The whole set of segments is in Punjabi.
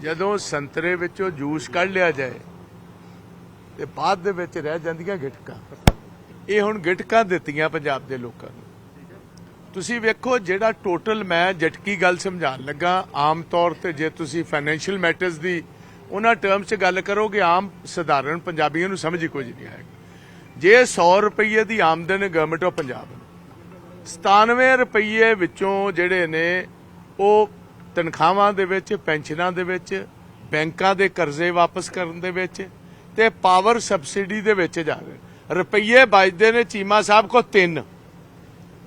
ਜਦੋਂ ਸੰਤਰੇ ਵਿੱਚੋਂ ਜੂਸ ਕੱਢ ਲਿਆ ਜਾਏ ਤੇ ਬਾਅਦ ਦੇ ਵਿੱਚ ਰਹਿ ਜਾਂਦੀਆਂ ਗਿਟਕਾਂ। ਇਹ ਹੁਣ ਗਿਟਕਾਂ ਦਿੱਤੀਆਂ ਪੰਜਾਬ ਦੇ ਲੋਕਾਂ ਨੂੰ। ਤੁਸੀਂ ਵੇਖੋ ਜਿਹੜਾ ਟੋਟਲ ਮੈਂ ਜਟਕੀ ਗੱਲ ਸਮਝਾਉਣ ਲੱਗਾ, ਆਮ ਤੌਰ ਤੇ ਜੇ ਤੁਸੀਂ ਫਾਈਨੈਂਸ਼ੀਅਲ ਮੈਟਰਸ ਦੀ ਉਹਨਾਂ ਟਰਮਸ 'ਚ ਗੱਲ ਕਰੋਗੇ, ਆਮ ਸਧਾਰਨ ਪੰਜਾਬੀਆਂ ਨੂੰ ਸਮਝ ਹੀ ਕੁਝ ਨਹੀਂ ਆਏਗਾ ਜੇ 100 ਰੁਪਏ ਦੀ ਆਮਦਨ ਗਵਰਨਮੈਂਟ ਆਫ ਪੰਜਾਬ ਨੂੰ 97 ਰੁਪਏ ਵਿੱਚੋਂ ਜਿਹੜੇ ਨੇ ਉਹ ਤਨਖਾਹਾਂ ਦੇ ਵਿੱਚ, ਪੈਨਸ਼ਨਾਂ ਦੇ ਵਿੱਚ, ਬੈਂਕਾਂ ਦੇ ਕਰਜ਼ੇ ਵਾਪਸ ਕਰਨ ਦੇ ਵਿੱਚ ਤੇ ਪਾਵਰ ਸਬਸਿਡੀ ਦੇ ਵਿੱਚ ਜਾ ਰਹੇ ਰੁਪਈਏ ਬਚਦੇ ਨੇ ਚੀਮਾ ਸਾਹਿਬ ਕੋ ਤਿੰਨ।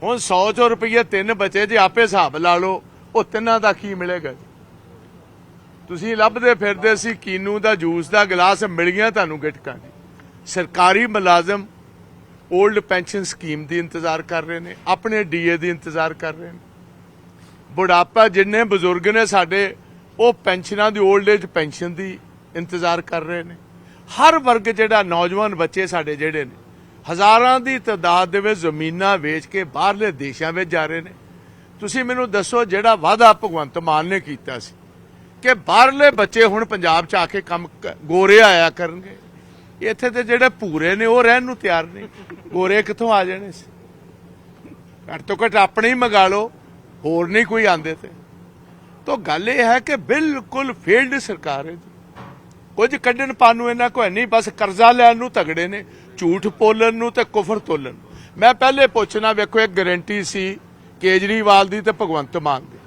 ਹੁਣ 100 ਚੋਂ ਰੁਪਈਏ ਤਿੰਨ ਬਚੇ, ਜੇ ਆਪੇ ਹਿਸਾਬ ਲਾ ਲਓ, ਉਹ ਤਿੰਨਾਂ ਦਾ ਕੀ ਮਿਲੇਗਾ ਜੀ? ਤੁਸੀਂ ਲੱਭਦੇ ਫਿਰਦੇ ਸੀ, ਕੀਨੂ ਦਾ ਜੂਸ ਦਾ ਗਲਾਸ ਮਿਲ ਗਿਆ ਤੁਹਾਨੂੰ ਗਿਟਕਾਂ ਦੀ ਸਰਕਾਰੀ ਮੁਲਾਜ਼ਮ 올ਡ ਪੈਨਸ਼ਨ ਸਕੀਮ ਦੀ ਇੰਤਜ਼ਾਰ ਕਰ ਰਹੇ ਨੇ, ਆਪਣੇ ਡੀਏ ਦੀ ਇੰਤਜ਼ਾਰ ਕਰ ਰਹੇ ਨੇ। ਬੁਢਾਪਾ ਜਿੰਨੇ ਬਜ਼ੁਰਗ ਨੇ ਸਾਡੇ, ਉਹ ਪੈਨਸ਼ਨਾਂ ਦੀ 올ਡ ਏਜ ਪੈਨਸ਼ਨ ਦੀ ਇੰਤਜ਼ਾਰ ਕਰ ਰਹੇ ਨੇ। ਹਰ ਵਰਗ ਜਿਹੜਾ ਨੌਜਵਾਨ ਬੱਚੇ ਸਾਡੇ ਜਿਹੜੇ ਨੇ, ਹਜ਼ਾਰਾਂ ਦੀ ਤਾਦਾਦ ਦੇ ਵਿੱਚ ਜ਼ਮੀਨਾਂ ਵੇਚ ਕੇ ਬਾਹਰਲੇ ਦੇਸ਼ਾਂ ਵਿੱਚ ਜਾ ਰਹੇ ਨੇ। ਤੁਸੀਂ ਮੈਨੂੰ ਦੱਸੋ ਜਿਹੜਾ ਵਾਅਦਾ ਭਗਵੰਤ ਮਾਨ ਨੇ ਕੀਤਾ ਸੀ, ਕਿ ਬਾਹਰਲੇ ਬੱਚੇ ਹੁਣ ਪੰਜਾਬ 'ਚ ਆ ਕੇ ਕੰਮ ਕ- ਗੋਰੇ ਆਇਆ ਕਰਨਗੇ। ਇੱਥੇ ਤੇ ਜਿਹੜੇ ਭੂਰੇ ਨੇ, ਉਹ ਰਹਿਣ ਨੂੰ ਤਿਆਰ ਨਹੀਂ ਗੋਰੇ ਕਿੱਥੋਂ ਆ ਜਾਣੇ ਸੀ? ਘੱਟ ਤੋਂ ਘੱਟ ਆਪਣੇ ਹੀ ਮੰਗਾ ਲਓ। ਹੋਰ ਨਹੀਂ ਕੋਈ ਆਂਦੇ ਤੇ। ਤਾਂ ਗੱਲ ਇਹ ਹੈ ਕਿ ਬਿਲਕੁਲ ਫੇਲਡ ਸਰਕਾਰ ਹੈ ਜੀ। ਕੁਝ ਕੱਢਣ ਪਾਣ ਨੂੰ ਇਹਨਾਂ ਕੋਈ ਨਹੀਂ, ਬਸ ਕਰਜ਼ਾ ਲੈਣ ਨੂੰ ਤਗੜੇ ਨੇ, ਝੂਠ ਪੋਲਣ ਨੂੰ ਤੇ ਕੁਫਰ ਤੋਲਣ ਨੂੰ। ਮੈਂ ਪਹਿਲੇ ਪੁੱਛਣਾ, ਵੇਖੋ ਇੱਕ ਗਾਰੰਟੀ ਸੀ ਕੇਜਰੀਵਾਲ ਦੀ ਤੇ ਭਗਵੰਤ ਮਾਨ ਦੀ।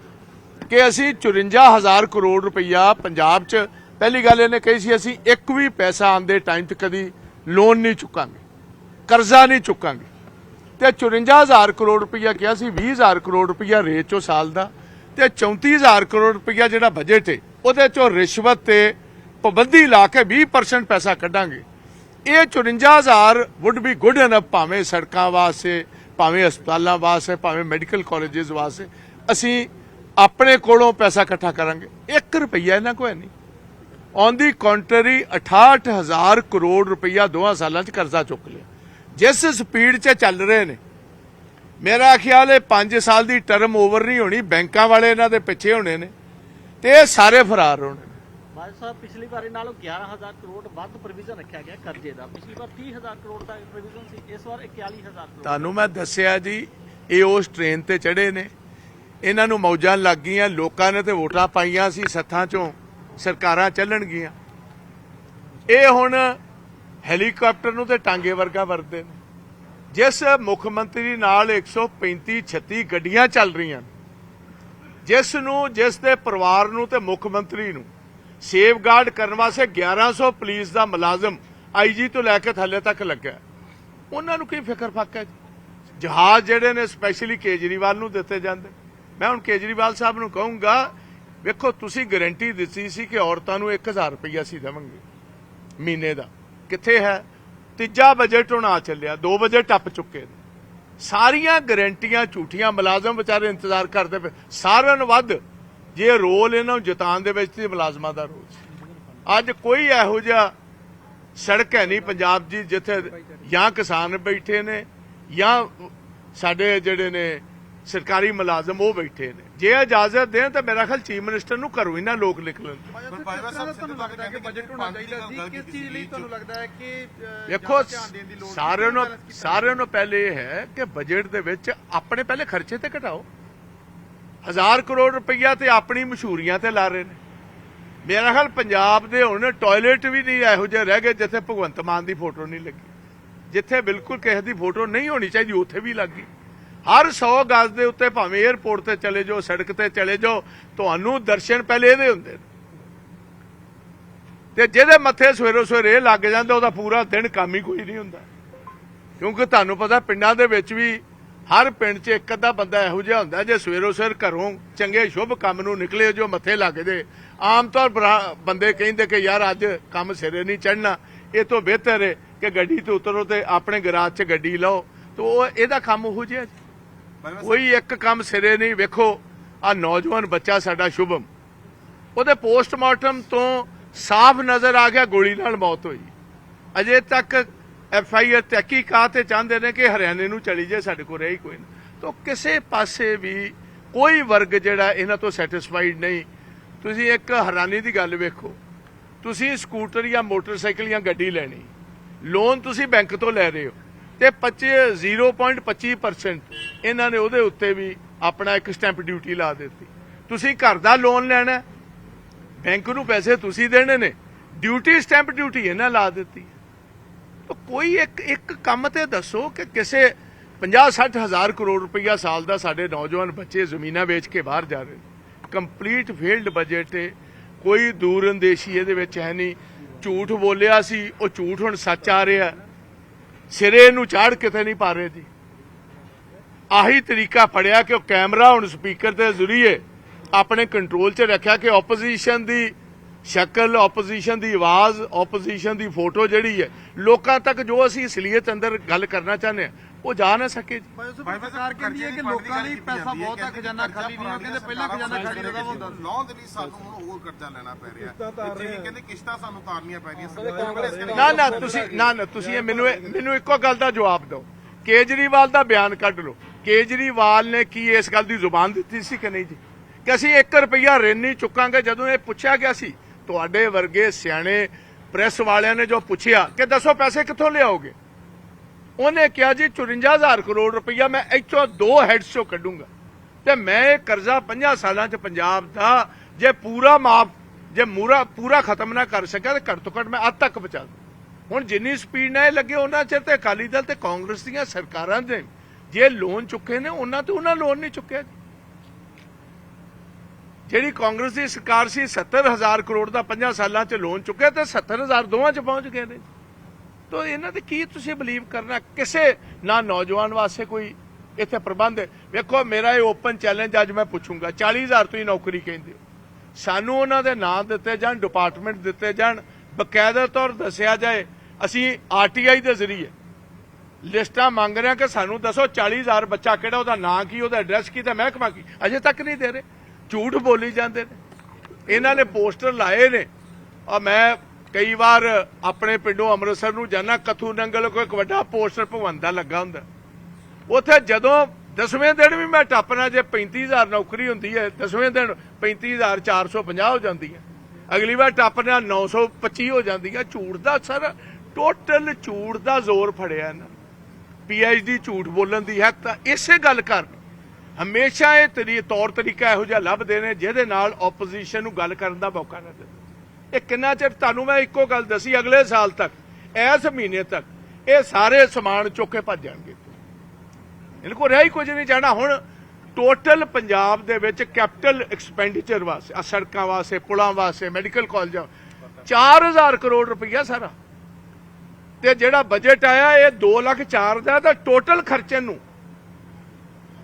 ਕਿ ਅਸੀਂ 54000 ਕਰੋੜ ਰੁਪਈਆ ਪੰਜਾਬ 'ਚ, ਪਹਿਲੀ ਗੱਲ ਇਹਨੇ ਕਹੀ ਸੀ, ਅਸੀਂ ਇੱਕ ਵੀ ਪੈਸਾ ਆਂਦੇ ਟਾਈਮ 'ਤੇ ਕਦੀ ਲੋਨ ਨਹੀਂ ਚੁੱਕਾਂਗੇ, ਕਰਜ਼ਾ ਨਹੀਂ ਚੁੱਕਾਂਗੇ। ਤੇ 54000 ਕਰੋੜ ਰੁਪਈਆ ਕਿਹਾ ਸੀ 20000 ਕਰੋੜ ਰੁਪਈਆ ਰੇਟ ਚੋਂ ਸਾਲ ਦਾ ਤੇ 34000 ਕਰੋੜ ਰੁਪਈਆ ਜਿਹੜਾ ਬਜਟ ਹੈ ਉਹਦੇ ਚੋਂ ਰਿਸ਼ਵਤ ਤੇ ਪਾਬੰਦੀ ਲਾ ਕੇ 20% ਪੈਸਾ ਕੱਢਾਂਗੇ। ਇਹ 54000 ਵੁੱਡ ਬੀ ਗੁੱਡ ਐਨਫ ਭਾਵੇਂ ਸੜਕਾਂ ਵਾਸਤੇ ਭਾਵੇਂ ਹਸਪਤਾਲਾਂ ਵਾਸਤੇ ਭਾਵੇਂ ਮੈਡੀਕਲ ਕਾਲਜਸ ਵਾਸਤੇ ਅਸੀਂ ਆਪਣੇ ਕੋਲੋਂ ਪੈਸਾ ਇਕੱਠਾ ਕਰਾਂਗੇ। 1 ਰੁਪਈਆ ਇਹਨਾਂ ਕੋਲ ਹੈ ਨਹੀਂ। ਔਨ ਦੀ ਕੰਟਰੀ 68000 ਕਰੋੜ ਰੁਪਈਆ ਦੋਹਾਂ ਸਾਲਾਂ 'ਚ ਕਰਜ਼ਾ ਚੁੱਕ ਲਿਆ। ਜਿਸ ਸਪੀਡ 'ਚ ਚੱਲ ਰਹੇ ਨੇ। ਮੇਰਾ ਖਿਆਲ ਹੈ 5 ਸਾਲ ਦੀ ਟਰਮ ਓਵਰ ਨਹੀਂ ਹੋਣੀ ਬੈਂਕਾਂ ਵਾਲੇ ਇਹਨਾਂ ਦੇ ਪਿੱਛੇ ਹੋਣੇ ਨੇ ਤੇ ਇਹ ਸਾਰੇ ਫਰਾਰ ਹੋਣੇ ਨੇ। ਬਾਜ ਸਾਹਿਬ ਪਿਛਲੀ ਵਾਰੀ ਨਾਲੋਂ 11000 ਕਰੋੜ ਵੱਧ ਪ੍ਰੋਵੀਜ਼ਨ ਰੱਖਿਆ ਗਿਆ ਕਰਜ਼ੇ ਦਾ। ਪਿਛਲੀ ਵਾਰ 30000 ਕਰੋੜ ਦਾ ਪ੍ਰੋਵੀਜ਼ਨ ਸੀ ਇਸ ਵਾਰ 41000 ਕਰੋੜ ਤੁਹਾਨੂੰ ਮੈਂ ਦੱਸਿਆ ਜੀ ਇਹ ਉਸ ਟ੍ਰੇਨ ਤੇ ਚੜੇ ਨੇ। ਇਹਨਾਂ ਨੂੰ ਮੌਜਾਂ ਲੱਗ ਗਈਆਂ ਲੋਕਾਂ ਨੇ ਤੇ ਵੋਟਾਂ ਪਾਈਆਂ ਸੀ ਸੱਥਾਂ ਚੋਂ ਸਰਕਾਰਾਂ ਚੱਲਣਗੀਆਂ। ਇਹ ਹੁਣ ਹੈਲੀਕਾਪਟਰ ਨੂੰ ਤੇ ਟਾਂਗੇ ਵਰਗਾ ਵਰਤਦੇ ਨੇ। ਜਿਸ ਮੁੱਖ ਮੰਤਰੀ ਨਾਲ 135 36 ਗੱਡੀਆਂ ਚੱਲ ਰਹੀਆਂ ਨੇ, ਜਿਸ ਨੂੰ, ਜਿਸ ਦੇ ਪਰਿਵਾਰ ਨੂੰ ਤੇ ਮੁੱਖ ਮੰਤਰੀ ਨੂੰ ਸੇਫਗਾਰਡ ਕਰਨ ਵਾਸਤੇ 1100 ਪੁਲਿਸ ਦਾ ਮੁਲਾਜ਼ਮ ਆਈਜੀ ਤੋਂ ਲੈ ਕੇ ਥੱਲੇ ਤੱਕ ਲੱਗਾ ਉਹਨਾਂ ਨੂੰ ਕੀ ਫਿਕਰ ਫੱਕ ਹੈ? ਜੀ? ਜਹਾਜ਼ ਜਿਹੜੇ ਨੇ ਸਪੈਸ਼ਲੀ ਕੇਜਰੀਵਾਲ ਨੂੰ ਦਿੱਤੇ ਜਾਂਦੇ। ਮੈਂ ਹੁਣ ਕੇਜਰੀਵਾਲ ਸਾਹਿਬ ਨੂੰ ਕਹੂੰਗਾ, ਵੇਖੋ, ਤੁਸੀਂ ਗਾਰੰਟੀ ਦਿੱਤੀ ਸੀ ਕਿ ਔਰਤਾਂ ਨੂੰ 1000 ਰੁਪਈਆ ਸੀ ਦੇਵਾਂਗੇ ਮਹੀਨੇ ਦਾ। ਕਿੱਥੇ ਹੈ? ਤੀਜਾ ਬਜਟ ਹੁਣ ਆ ਚੱਲਿਆ, ਦੋ ਬਜਟ ਟੱਪ ਚੁੱਕੇ ਨੇ। ਸਾਰੀਆਂ ਗਾਰੰਟੀਆਂ ਝੂਠੀਆਂ ਮੁਲਾਜ਼ਮ ਵਿਚਾਰੇ ਇੰਤਜ਼ਾਰ ਕਰਦੇ ਪਏ। ਸਾਰਿਆਂ ਨੂੰ ਵੱਧ, ਜੇ ਰੋਲ ਇਹਨਾਂ ਨੂੰ ਜਿਤਾਉਣ ਦੇ ਵਿੱਚ ਤੇ ਮੁਲਾਜ਼ਮਾਂ ਦਾ ਰੋਲ ਸੀ। ਅੱਜ ਕੋਈ ਇਹੋ ਜਿਹਾ ਸੜਕ ਹੈ ਨਹੀਂ ਪੰਜਾਬ ਜੀ ਜਿੱਥੇ ਜਾਂ ਕਿਸਾਨ ਬੈਠੇ ਨੇ ਜਾਂ ਸਾਡੇ ਜਿਹੜੇ ਨੇ ਸਰਕਾਰੀ ਮੁਲਾਜ਼ਮ ਉਹ ਬੈਠੇ ਨੇ। ਜੇ ਇਜਾਜ਼ਤ ਦੇਣ ਤਾਂ ਮੇਰਾ ਖਿਆਲ ਚੀਫ ਮਿਨਿਸਟਰ ਨੂੰ ਘਰੋਂ ਇਹਨਾਂ ਲੋਕ ਪਰ ਸਾਹਿਬ ਤੁਹਾਨੂੰ ਲੱਗਦਾ ਹੈ ਕਿ ਬਜਟ ਹੋਣਾ ਚਾਹੀਦਾ ਸੀ? ਕਿਸ ਚੀਜ਼ ਲਈ ਤੁਹਾਨੂੰ ਲੱਗਦਾ ਹੈ ਕਿ ਅਹ, ਵੇਖੋ ਜ਼ਿਆਦਾ ਧਿਆਨ ਦੇਣ ਦੀ ਲੋੜ ਸਾਰਿਆਂ ਨੂੰ ਸਾਰਿਆਂ ਨੂੰ ਪਹਿਲੇ ਇਹ ਹੈ ਕਿ ਬਜਟ ਦੇ ਵਿੱਚ ਆਪਣੇ ਪਹਿਲੇ ਖਰਚੇ ਤੇ ਘਟਾਓ। ਹਜ਼ਾਰ ਕਰੋੜ ਰੁਪਈਆ ਤੇ ਆਪਣੀ ਮਸ਼ਹੂਰੀਆਂ ਤੇ ਲਾ ਰਹੇ ਨੇ। ਮੇਰਾ ਖਿਆਲ ਪੰਜਾਬ ਦੇ ਹੁਣ ਟਾਇਲਟ ਵੀ ਨਹੀਂ ਇਹੋ ਜਿਹੇ ਰਹਿ ਗਏ ਜਿੱਥੇ ਭਗਵੰਤ ਮਾਨ ਦੀ ਫੋਟੋ ਨਹੀਂ ਲੱਗੀ। ਜਿੱਥੇ ਬਿਲਕੁਲ ਕਿਸੇ ਦੀ ਫੋਟੋ ਨਹੀਂ ਹੋਣੀ ਚਾਹੀਦੀ ਉੱਥੇ ਵੀ ਲੱਗੀ ਹਰ 100 ਗਜ਼ ਦੇ ਉੱਤੇ ਭਾਵੇਂ 에ਅਰਪੋਰਟ ਤੇ ਚਲੇ ਜਾਓ, ਸੜਕ ਤੇ ਚਲੇ ਜਾਓ, ਤੁਹਾਨੂੰ ਦਰਸ਼ਨ ਪਹਿਲੇ ਇਹਦੇ ਹੁੰਦੇ ਨੇ। ਤੇ ਜਿਹਦੇ ਮੱਥੇ ਸਵੇਰੋ ਸਵੇਰੇ ਇਹ ਲੱਗ ਜਾਂਦਾ, ਉਹਦਾ ਪੂਰਾ ਦਿਨ ਕੰਮ ਹੀ ਕੋਈ ਨਹੀਂ ਹੁੰਦਾ। ਕਿਉਂਕਿ ਤੁਹਾਨੂੰ ਪਤਾ ਪਿੰਡਾਂ ਦੇ ਵਿੱਚ ਵੀ ਹਰ ਪਿੰਡ 'ਚ ਇੱਕ ਅੱਧਾ ਬੰਦਾ ਇਹੋ ਜਿਹਾ ਹੁੰਦਾ, ਜੇ ਸਵੇਰੋ ਸਵੇਰ ਘਰੋਂ ਚੰਗੇ ਸ਼ੁਭ ਕੰਮ ਨੂੰ ਨਿਕਲੇ ਜੋ ਮੱਥੇ ਲੱਗਦੇ ਆਮ ਤੌਰ ਬੰਦੇ ਕਹਿੰਦੇ ਕਿ ਯਾਰ ਅੱਜ ਕੰਮ ਸਿਰੇ ਨਹੀਂ ਚੜਨਾ ਇਹ ਤੋਂ ਬਿਹਤਰ ਹੈ ਕਿ ਗੱਡੀ ਤੋਂ ਉਤਰੋ ਤੇ ਆਪਣੇ ਗਰਾਜ 'ਚ ਗੱਡੀ ਲਓ। ਤੇ ਉਹ ਇਹਦਾ ਕੰਮ ਉਹੋ ਜਿਹਾ ਕੋਈ ਇੱਕ ਕੰਮ ਸਿਰੇ ਨਹੀਂ, ਵੇਖੋ ਆ ਨੌਜਵਾਨ ਬੱਚਾ ਸਾਡਾ ਸ਼ੁਭਮ। ਉਹਦੇ ਪੋਸਟਮਾਰਟਮ ਤੋਂ ਸਾਫ਼ ਨਜ਼ਰ ਆ ਗਿਆ, ਗੋਲੀ ਨਾਲ ਮੌਤ ਹੋਈ। ਅਜੇ ਤੱਕ ਐਫ ਆਈ ਆਰ ਤਹਿਕੀਕਾਤ ਤੇ ਚਾਹੁੰਦੇ ਨੇ ਕਿ ਹਰਿਆਣੇ ਨੂੰ ਚਲੀ ਜਾਏ, ਸਾਡੇ ਕੋਲ ਰਹੀ ਕੋਈ ਨਾ। ਤਾਂ ਕਿਸੇ ਪਾਸੇ ਵੀ ਕੋਈ ਵਰਗ ਜਿਹੜਾ ਇਹਨਾਂ ਤੋਂ ਸੈਟੀਸਫਾਈਡ ਨਹੀਂ। ਤੁਸੀਂ ਇੱਕ ਹੈਰਾਨੀ ਦੀ ਗੱਲ ਵੇਖੋ, ਤੁਸੀਂ ਸਕੂਟਰ ਜਾਂ ਮੋਟਰਸਾਈਕਲ ਜਾਂ ਗੱਡੀ ਲੈਣੀ, ਲੋਨ ਤੁਸੀਂ ਬੈਂਕ ਤੋਂ ਲੈ ਰਹੇ ਹੋ। ਤੇ 25 0.25% ਇਹਨਾਂ ਨੇ ਉਹਦੇ ਉੱਤੇ ਵੀ ਆਪਣਾ ਇੱਕ ਸਟੈਂਪ ਡਿਊਟੀ ਲਾ ਦਿੱਤੀ। ਤੁਸੀਂ ਘਰ ਦਾ ਲੋਨ ਲੈਣਾ ਬੈਂਕ ਨੂੰ ਪੈਸੇ ਤੁਸੀਂ ਦੇਣੇ ਨੇ ਡਿਊਟੀ ਸਟੈਂਪ ਡਿਊਟੀ ਇਹਨਾਂ ਲਾ ਦਿੱਤੀ ਕੋਈ ਇੱਕ ਇੱਕ ਕੰਮ ਤੇ ਦੱਸੋ ਕਿ ਕਿਸੇ 50 60 ਹਜ਼ਾਰ ਕਰੋੜ ਰੁਪਈਆ ਸਾਲ ਦਾ ਸਾਡੇ ਨੌਜਵਾਨ ਬੱਚੇ ਜ਼ਮੀਨਾਂ ਵੇਚ ਕੇ ਬਾਹਰ ਜਾ ਰਹੇ ਨੇ। ਕੰਪਲੀਟ ਫੇਲਡ ਬਜਟ ਹੈ ਕੋਈ ਦੂਰ ਅੰਦੇਸ਼ੀ ਇਹਦੇ ਵਿੱਚ ਹੈ ਨਹੀਂ। ਝੂਠ ਬੋਲਿਆ ਸੀ, ਉਹ ਝੂਠ ਹੁਣ ਸੱਚ ਆ ਰਿਹਾ ਸਿਰੇ ਨੂੰ ਚਾੜ ਕਿਤੇ ਨਹੀਂ ਪਾ ਰਹੇ ਜੀ। ਆਹੀ ਤਰੀਕਾ ਫੜਿਆ ਕਿ ਉਹ ਕੈਮਰਾ ਹੁਣ ਸਪੀਕਰ ਦੇ ਜ਼ਰੀਏ ਆਪਣੇ ਕੰਟਰੋਲ 'ਚ ਰੱਖਿਆ ਕਿ ਆਪੋਜੀਸ਼ਨ ਦੀ ਸ਼ਕਲ ਆਪੋਜੀਸ਼ਨ ਦੀ ਆਵਾਜ਼ ਆਪੋਜੀਸ਼ਨ ਦੀ ਫੋਟੋ ਜਿਹੜੀ ਹੈ, ਲੋਕਾਂ ਤੱਕ ਜੋ ਅਸੀਂ ਅਸਲੀਅਤ ਅੰਦਰ ਗੱਲ ਕਰਨਾ ਚਾਹੁੰਦੇ ਹਾਂ ਉਹ ਜਾ ਨਾ ਸਕੇ ਜੀ। ਭਾਈ ਸਰਕਾਰ ਕਹਿੰਦੀ ਹੈ ਕਿ ਲੋਕਾਂ ਲਈ ਪੈਸਾ ਬਹੁਤ ਹੈ ਖਜ਼ਾਨਾ ਖਾਲੀ ਨਹੀਂ ਉਹ ਕਹਿੰਦੇ ਪਹਿਲਾਂ ਖਜ਼ਾਨਾ ਖਾਲੀ ਰਹਿੰਦਾ ਹੁੰਦਾ। ਨੌ ਦੇ ਲਈ ਸਾਨੂੰ ਹੁਣ ਹੋਰ ਕਰਜ਼ਾ ਲੈਣਾ ਪੈ ਰਿਹਾ। ਜਿਹੜੀ ਕਹਿੰਦੇ ਕਿਸ਼ਤਾਂ ਸਾਨੂੰ ਤਾਰਨੀਆਂ ਪੈ ਰਹੀਆਂ। ਨਾ ਨਾ ਤੁਸੀਂ ਨਾ ਨਾ ਤੁਸੀਂ ਮੈਨੂੰ ਮੈਨੂੰ ਇੱਕੋ ਗੱਲ ਦਾ ਜਵਾਬ ਦਿਓ। ਕੇਜਰੀਵਾਲ ਦਾ ਬਿਆਨ ਕੱਢ ਲਓ। ਕੇਜਰੀਵਾਲ ਨੇ ਕੀ ਇਸ ਗੱਲ ਦੀ ਜ਼ੁਬਾਨ ਦਿੱਤੀ ਸੀ ਕਿ ਨਹੀਂ ਜੀ? ਕਿ ਅਸੀਂ 1 ਰੁਪਿਆ ਰਿਣ ਨਹੀਂ ਚੁੱਕਾਂਗੇ ਜਦੋਂ ਇਹ ਪੁੱਛਿਆ ਗਿਆ ਸੀ ਤੁਹਾਡੇ ਵਰਗੇ ਸਿਆਣੇ ਪ੍ਰੈਸ ਵਾਲਿਆਂ ਨੇ ਜੋ ਪੁੱਛਿਆ ਕਿ ਦੱਸੋ ਪੈਸੇ ਕਿੱਥੋਂ ਲਿਆਓਗੇ? ਉਹਨੇ ਕਿਹਾ ਜੀ 54000 ਕਰੋੜ ਰੁਪਈਆ ਮੈਂ ਇੱਥੋਂ ਦੋ ਹੈਡਸ ਚੋਂ ਕੱਢੂੰਗਾ। ਤੇ ਮੈਂ ਇਹ ਕਰਜ਼ਾ 50 ਸਾਲਾਂ ਚ ਪੰਜਾਬ ਦਾ ਜੇ ਪੂਰਾ ਮਾਫ, ਜੇ ਮੂਰਾ ਪੂਰਾ ਖਤਮ ਨਾ ਕਰ ਸਕਿਆ ਤੇ ਘੱਟ ਤੋਂ ਘੱਟ ਮੈਂ ਅੱਧ ਤੱਕ ਪਹੁੰਚਾ ਦੂੰ ਹੁਣ ਜਿੰਨੀ ਸਪੀਡ ਨਾਲ ਇਹ ਲੱਗੇ ਉਹਨਾਂ ਚਿਰ ਤੇ ਅਕਾਲੀ ਦਲ ਤੇ ਕਾਂਗਰਸ ਦੀਆਂ ਸਰਕਾਰਾਂ ਦੇ ਜੇ ਲੋਨ ਚੁੱਕੇ ਨੇ, ਉਹਨਾਂ ਤੇ ਉਹਨਾਂ ਲੋਨ ਨਹੀਂ ਚੁੱਕਿਆ ਜਿਹੜੀ ਕਾਂਗਰਸ ਦੀ ਸਰਕਾਰ ਸੀ 70000 ਕਰੋੜ ਦਾ 50 ਸਾਲਾਂ ਚ ਲੋਨ ਚੁੱਕਿਆ ਤੇ 70000 ਦੋਵਾਂ ਚ ਪਹੁੰਚ ਗਏ ਨੇ ਤੋ ਇਹਨਾਂ 'ਤੇ ਕੀ ਤੁਸੀਂ ਬਲੀਵ ਕਰਨਾ? ਕਿਸੇ ਨਾ ਨੌਜਵਾਨ ਵਾਸਤੇ ਕੋਈ ਇੱਥੇ ਪ੍ਰਬੰਧ ਹੈ? ਵੇਖੋ, ਮੇਰਾ ਇਹ ਓਪਨ ਚੈਲੰਜ ਅੱਜ ਮੈਂ ਪੁੱਛੂੰਗਾ। 40000 ਤੁਸੀਂ ਨੌਕਰੀ ਕਹਿੰਦੇ ਹੋ। ਸਾਨੂੰ ਉਹਨਾਂ ਦੇ ਨਾਂ ਦਿੱਤੇ ਜਾਣ ਡਿਪਾਰਟਮੈਂਟ ਦਿੱਤੇ ਜਾਣ, ਬਕਾਇਦਾ ਤੌਰ ਦੱਸਿਆ ਜਾਏ। ਅਸੀਂ ਆਰਟੀਆਈ ਦੇ ਜ਼ਰੀਏ ਲਿਸਟਾਂ ਮੰਗ ਰਹੇ ਹਾਂ ਕਿ ਸਾਨੂੰ ਦੱਸੋ 40000 ਬੱਚਾ ਕਿਹੜਾ, ਉਹਦਾ ਨਾਂ ਕੀ, ਉਹਦਾ ਐਡਰੈਸ ਕੀ ਤੇ ਮਹਿਕਮਾ ਕੀ। ਅਜੇ ਤੱਕ ਨਹੀਂ ਦੇ ਰਹੇ। ਝੂਠ ਬੋਲੀ ਜਾਂਦੇ ਨੇ। ਇਹਨਾਂ ਨੇ ਪੋਸਟਰ ਲਾਏ ਨੇ। ਆ ਮੈਂ ਕਈ ਵਾਰ ਆਪਣੇ ਪਿੰਡੋਂ ਅੰਮ੍ਰਿਤਸਰ ਨੂੰ ਜਾਣਾ ਕਥੂ ਨੰਗਲ ਕੋਈ ਇੱਕ ਵੱਡਾ ਪੋਸਟਰ ਭਵਨ ਦਾ ਲੱਗਾ ਹੁੰਦਾ। ਉੱਥੇ ਜਦੋਂ ਦਸਵੇਂ ਦਿਨ ਵੀ ਮੈਂ ਟੱਪਣਾ, ਜੇ 35000 ਨੌਕਰੀ ਹੁੰਦੀ ਹੈ, ਦਸਵੇਂ ਦਿਨ 35450 ਹੋ ਜਾਂਦੀ ਹੈ। ਅਗਲੀ ਵਾਰ ਟੱਪਣਾ 925 ਹੋ ਜਾਂਦੀ ਹੈ। ਝੂਠ ਦਾ ਸਰ ਟੋਟਲ ਝੂਠ ਦਾ ਜ਼ੋਰ ਫੜਿਆ ਇਹਨਾਂ। ਪੀਐਚਡੀ ਝੂਠ ਬੋਲਣ ਦੀ ਹੈ ਤਾਂ ਇਸੇ ਗੱਲ ਕਾਰਨ। ਹਮੇਸ਼ਾ ਇਹ ਤਰੀ, ਤੌਰ ਤਰੀਕਾ ਇਹੋ ਜਿਹਾ ਲੱਭਦੇ ਨੇ, ਜਿਹਦੇ ਨਾਲ ਆਪੋਜੀਸ਼ਨ ਨੂੰ ਗੱਲ ਕਰਨ ਦਾ ਮੌਕਾ ਨਾ ਦਿੰਦੇ ਇਹ ਕਿੰਨਾ ਚਿਰ ਤੁਹਾਨੂੰ ਮੈਂ ਇੱਕੋ ਗੱਲ ਦੱਸੀ, ਅਗਲੇ ਸਾਲ ਤੱਕ, ਇਸ ਮਹੀਨੇ ਤੱਕ, ਇਹ ਸਾਰੇ ਸਮਾਨ ਚੁੱਕ ਕੇ ਭੱਜ ਜਾਣਗੇ ਇਹਨਾਂ ਕੋਲ ਰਿਹਾ ਹੀ ਕੁਝ ਨਹੀਂ ਜਾਣਾ। ਹੁਣ ਟੋਟਲ ਪੰਜਾਬ ਦੇ ਵਿੱਚ ਕੈਪੀਟਲ ਐਕਸਪੈਂਡੀਚਰ ਵਾਸਤੇ, ਆਹ ਸੜਕਾਂ ਵਾਸਤੇ, ਪੁਲਾਂ ਵਾਸਤੇ ਮੈਡੀਕਲ ਕਾਲਜਾਂ 4000 ਕਰੋੜ ਰੁਪਈਆ ਸਾਰਾ। ਤੇ ਜਿਹੜਾ ਬਜਟ ਆਇਆ, ਇਹ 2 ਲੱਖ 4 ਦਾ, ਤਾਂ ਟੋਟਲ ਖਰਚੇ ਨੂੰ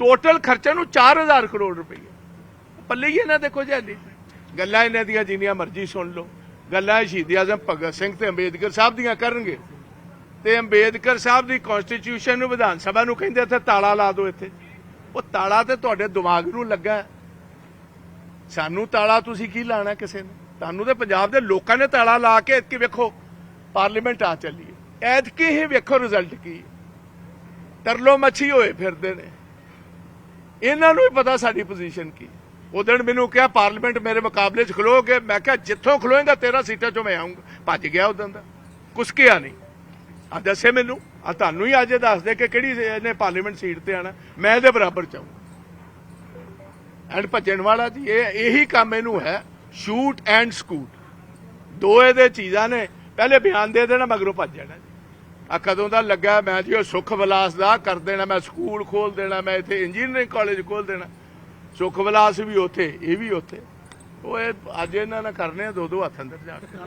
ਟੋਟਲ ਖਰਚੇ ਨੂੰ 4000 ਕਰੋੜ ਰੁਪਈਆ। ਪੱਲੇ ਹੀ ਇਹਨਾਂ ਦੇਖੋ ਜੀ ਗੱਲਾਂ ਇਹਨਾਂ ਦੀਆਂ ਜਿੰਨੀਆਂ ਮਰਜ਼ੀ ਸੁਣ ਲਓ। ਗੱਲਾਂ ਸ਼ਹੀਦ ਆਜ਼ਮ ਭਗਤ ਸਿੰਘ ਤੇ ਅੰਬੇਦਕਰ ਸਾਹਿਬ ਦੀਆਂ ਕਰਨਗੇ। ਤੇ ਅੰਬੇਦਕਰ ਸਾਹਿਬ ਦੀ ਕਨਸਟੀਟਿਊਸ਼ਨ ਨੂੰ ਵਿਧਾਨ ਸਭਾ ਨੂੰ ਕਹਿੰਦੇ ਇੱਥੇ ਤਾਲਾ ਲਾ ਦਿਓ ਇੱਥੇ। ਉਹ ਤਾਲਾ ਤੇ ਤੁਹਾਡੇ ਦਿਮਾਗ ਨੂੰ ਲੱਗਾ ਸਾਨੂੰ ਤਾਲਾ ਤੁਸੀਂ ਕੀ ਲਾਣਾ ਕਿਸੇ ਨੇ? ਤੁਹਾਨੂੰ ਤੇ ਪੰਜਾਬ ਦੇ ਲੋਕਾਂ ਨੇ ਤਾਲਾ ਲਾ ਕੇ ਕਿ ਵੇਖੋ ਪਾਰਲੀਮੈਂਟ ਆ ਚੱਲੀ ਹੈ। ਐਤਕੀ ਹੀ ਵੇਖੋ ਰਿਜ਼ਲਟ ਕੀ ਤਰਲੋ ਮੱਛੀ ਹੋਏ ਫਿਰਦੇ ਨੇ। ਇਹਨਾਂ ਨੂੰ ਵੀ ਪਤਾ ਸਾਡੀ ਪੋਜੀਸ਼ਨ ਕੀ ਉਹ ਦਿਨ ਮੈਨੂੰ ਕਿਹਾ ਪਾਰਲੀਮੈਂਟ ਮੇਰੇ ਮੁਕਾਬਲੇ 'ਚ ਖਲੋਗੇ? ਮੈਂ ਕਿਹਾ, ਜਿੱਥੋਂ ਖਲੋਏਗਾ 13 ਸੀਟਾਂ 'ਚੋਂ ਮੈਂ ਆਉਂਗਾ ਭੱਜ ਗਿਆ ਉਦੋਂ ਦਾ। ਕੁਛ ਕਿਹਾ ਨਹੀਂ। ਆ ਦੱਸੇ ਮੈਨੂੰ। ਆ ਤੁਹਾਨੂੰ ਹੀ ਅੱਜ ਦੱਸ ਦੇ ਕਿ ਕਿਹੜੀ ਇਹਨੇ ਪਾਰਲੀਮੈਂਟ ਸੀਟ ਤੇ ਆਣਾ ਮੈਂ ਇਹਦੇ ਬਰਾਬਰ ਚਾਹੂੰ ਐਂਡ ਭੱਜਣ ਵਾਲਾ ਜੀ, ਇਹ ਇਹੀ ਕੰਮ ਇਹਨੂੰ ਹੈ ਸ਼ੂਟ ਐਂਡ ਸਕੂਟ ਦੋ ਇਹਦੇ ਚੀਜ਼ਾਂ ਨੇ। ਪਹਿਲੇ ਬਿਆਨ ਦੇ ਦੇਣਾ, ਮਗਰੋਂ ਭੱਜ ਜਾਣਾ ਜੀ। ਆ ਕਦੋਂ ਦਾ ਲੱਗਾ, ਮੈਂ ਜੀ ਉਹ ਸੁਖ ਵਿਲਾਸ ਦਾ ਕਰ ਦੇਣਾ, ਮੈਂ ਸਕੂਲ ਖੋਲ ਦੇਣਾ, ਮੈਂ ਇੱਥੇ ਇੰਜੀਨੀਅਰਿੰਗ ਕਾਲਜ ਖੋਲ ਦੇਣਾ। ਸੁਖ ਵਿਲਾਸ ਵੀ ਉੱਥੇ, ਇਹ ਵੀ ਉੱਥੇ। ਉਹ ਇਹ ਅੱਜ ਇਹਨਾਂ ਨਾਲ ਕਰਨੇ ਆ ਦੋ ਦੋ ਹੱਥ ਅੰਦਰ ਜਾ ਕੇ